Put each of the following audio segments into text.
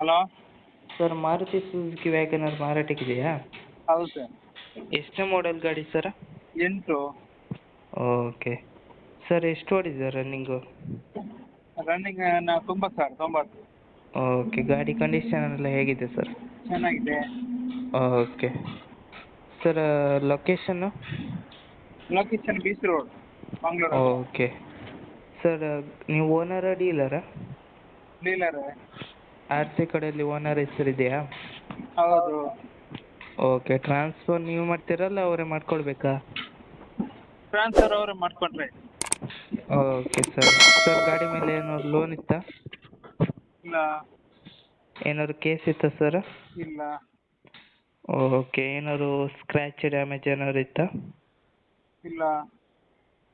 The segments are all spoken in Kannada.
hello? Sir Maruti Suzuki wagon R ಮಾರಾಟಕ್ಕಿದೆಯಾ ಹೌದು ಸರ್. ಎಷ್ಟನೇ ಮಾಡೆಲ್ ಗಾಡಿ ಸರ್? ಎಂಟು. ಓಕೆ. ಸರ್ ಎಷ್ಟು ಓಡಿದೆ ರನ್ನಿಂಗು? ರನ್ನಿಂಗ್ ನಾ ತೊಂಬತ್ತು ಸರ್ ತೊಂಬತ್ತು. ಓಕೆ ಗಾಡಿ ಕಂಡೀಷನ್ ಎಲ್ಲ ಹೇಗಿದೆ ಸರ್? ಚೆನ್ನಾಗಿದೆ. Okay. Sir location location beach road Mangaluru. Okay. Sir ನೀವು ಓನರ ಡೀಲರಾ ಡೀಲರ್ ಆರ್ ಸಿ ಕಡೆಯಲ್ಲಿ ಓನರ್ ಹೆಸರಿದೆಯಾ ಹೌದು. ಓಕೆ ಟ್ರಾನ್ಸ್ಫರ್ ನೀವು ಮಾಡ್ತೀರಲ್ಲ ಅವರೇ ಮಾಡ್ಕೊಳ್ಬೇಕಾ? ಟ್ರಾನ್ಸ್ಫರ್ ಅವರೇ ಮಾಡ್ಕೊಂಡ್ರೆ. ಓಕೆ ಸರ್ ಸರ್ ಗಾಡಿ ಮೇಲೆ ಏನಾದ್ರು ಲೋನ್ ಇತ್ತಾ? ಇಲ್ಲ. ಏನಾದ್ರು ಕೇಸ್ ಇತ್ತಾ ಸರ್ ಇಲ್ಲ. ಓಕೆ ಏನಾದ್ರು ಸ್ಕ್ರ್ಯಾಚ್ ಡ್ಯಾಮೇಜ್ ಏನಾದ್ರು ಇತ್ತಾ? ಇಲ್ಲ.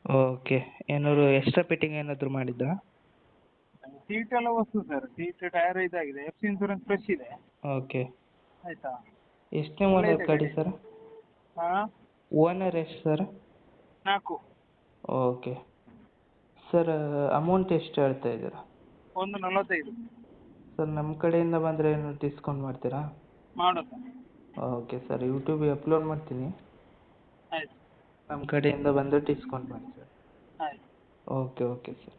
ಓಕೆ ಏನಾದ್ರು ಎಕ್ಸ್ಟ್ರಾ ಫಿಟ್ಟಿಂಗ್ ಏನಾದರೂ ಮಾಡಿದ್ರಾ ಸೀಟ್ ಎಲ್ಲ ಸರ್ ಸೀಟ್ ಟೈರ್ ಇದಾಗಿದೆ. ಎಫ್ ಸಿ ಇನ್ಸೂರೆನ್ಸ್ ಫ್ರೆಶ್ ಇದೆ. ಓಕೆ ಆಯ್ತಾ? ಎಷ್ಟನೇ ಓನರ್ ಗಾಡಿ ಸರ್ ಹಾಂ? ಓನರ್ ಎಷ್ಟು ಸರ್ ನಾಲ್ಕು. ಓಕೆ ಸರ್ ಅಮೌಂಟ್ ಎಷ್ಟು ಹೇಳ್ತಾ ಇದ್ದೀರಾ? ಒಂದು ನಲವತ್ತೈದು. ಸರ್ ನಮ್ಮ ಕಡೆಯಿಂದ ಬಂದರೆ ಏನು ಡಿಸ್ಕೌಂಟ್ ಮಾಡ್ತೀರಾ? ಮಾಡೋದು. ಓಕೆ ಸರ್ ಯೂಟ್ಯೂಬಿಗೆ ಅಪ್ಲೋಡ್ ಮಾಡ್ತೀನಿ. ಆಯ್ತು. ನಮ್ಮ ಕಡೆಯಿಂದ ಬಂದು ಡಿಸ್ಕೌಂಟ್ ಮಾಡಿ ಸರ್ ಆಯ್ತು. Okay okay sir